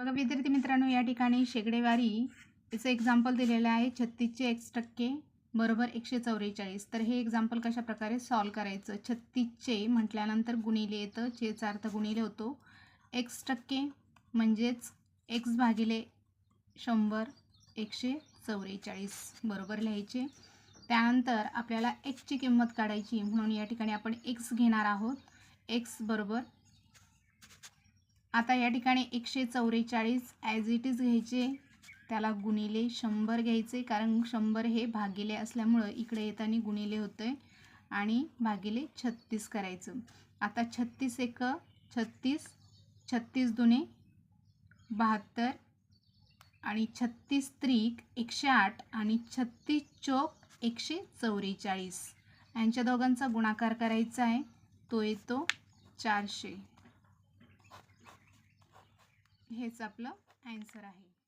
बघा विद्यार्थी मित्रांनो या ठिकाणी शेकडेवारी याचं एक्झाम्पल दिलेलं आहे. छत्तीसचे एक्स टक्के बरोबर एकशे चौवेचाळीस. तर हे एक्झाम्पल कशा प्रकारे सॉल्व करायचं? छत्तीसचे म्हटल्यानंतर गुणिले येतं. चेचा अर्थ गुणिले होतो. एक्स टक्के म्हणजेच एक्स भागिले शंभर एकशे चौवेचाळीस. बरोबर लिहायचे. त्यानंतर आपल्याला एक्सची किंमत काढायची. म्हणून या ठिकाणी आपण एक्स घेणार आहोत. एक्स बरोबर आता या ठिकाणी एकशे चौवेचाळीस ॲज इट इज घ्यायचे. त्याला गुणिले शंभर घ्यायचे कारण शंभर हे भागिले असल्यामुळं इकडे येताना गुणिले होतं आहे आणि भागिले छत्तीस करायचं. आता छत्तीस एक छत्तीस छत्तीस दुने बहात्तर आणि छत्तीस त्रिक एकशे आठ आणि छत्तीस चोक एकशे चौवेचाळीस. यांच्या दोघांचा गुणाकार करायचा आहे. तो येतो चारशे. हेच आपलं ॲन्सर आहे.